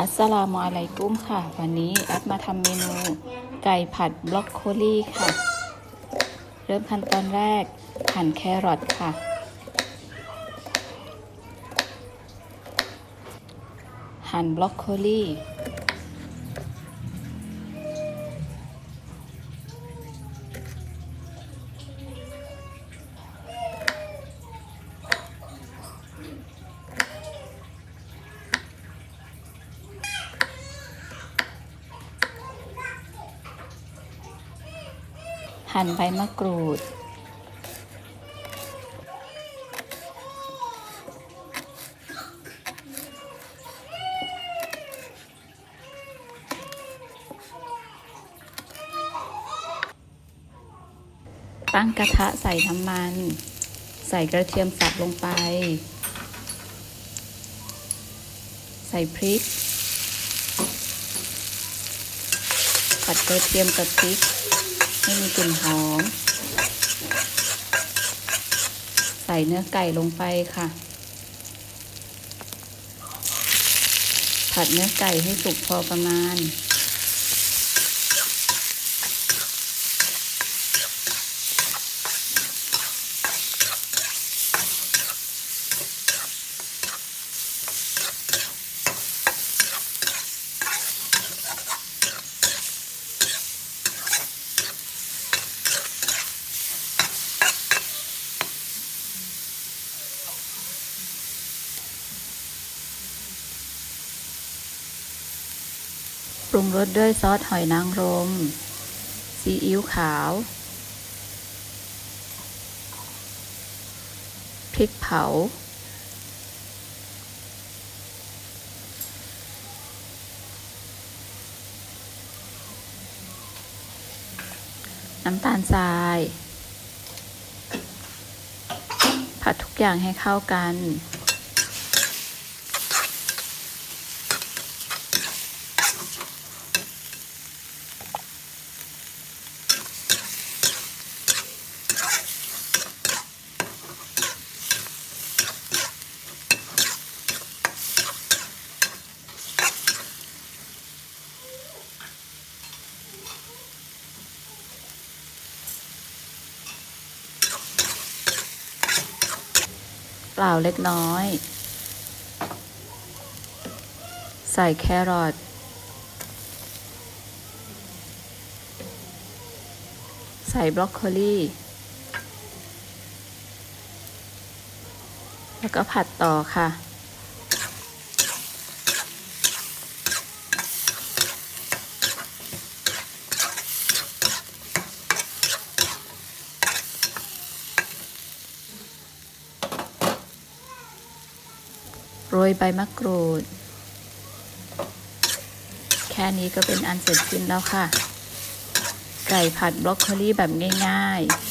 อัสสลามุอะลัยกุ้มค่ะ วันนี้แอดมาทำเมนูไก่ผัดบล็อกโคลีค่ะ เริ่มขั้นตอนแรกหั่นแครอทค่ะ หั่นบล็อกโคลี หั่นใบมะกรูด ตั้งกระทะใส่น้ำมัน ใส่กระเทียมสับลงไป ใส่พริกผัดกระเทียมกับพริก ให้มีกลิ่นหอม ใส่เนื้อไก่ลงไปค่ะ ผัดเนื้อไก่ให้สุกพอประมาณ ปรุงรสด้วยซอสหอยนางรม ซีอิ๊วขาว พริกเผา น้ำตาลทราย ผัดทุกอย่างให้เข้ากัน ปล่าเล็กน้อย ใส่แครอทใส่บรอกโคลีแล้วก็ผัดต่อค่ะ โรยใบมะกรูด แค่นี้ก็เป็นอันเสร็จสิ้นแล้วค่ะ ไก่ผัดบรอกโคลีแบบง่าย ๆ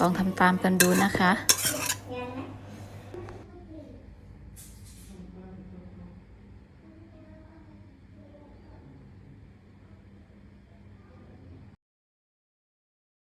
ลองทำตามกันดูนะคะ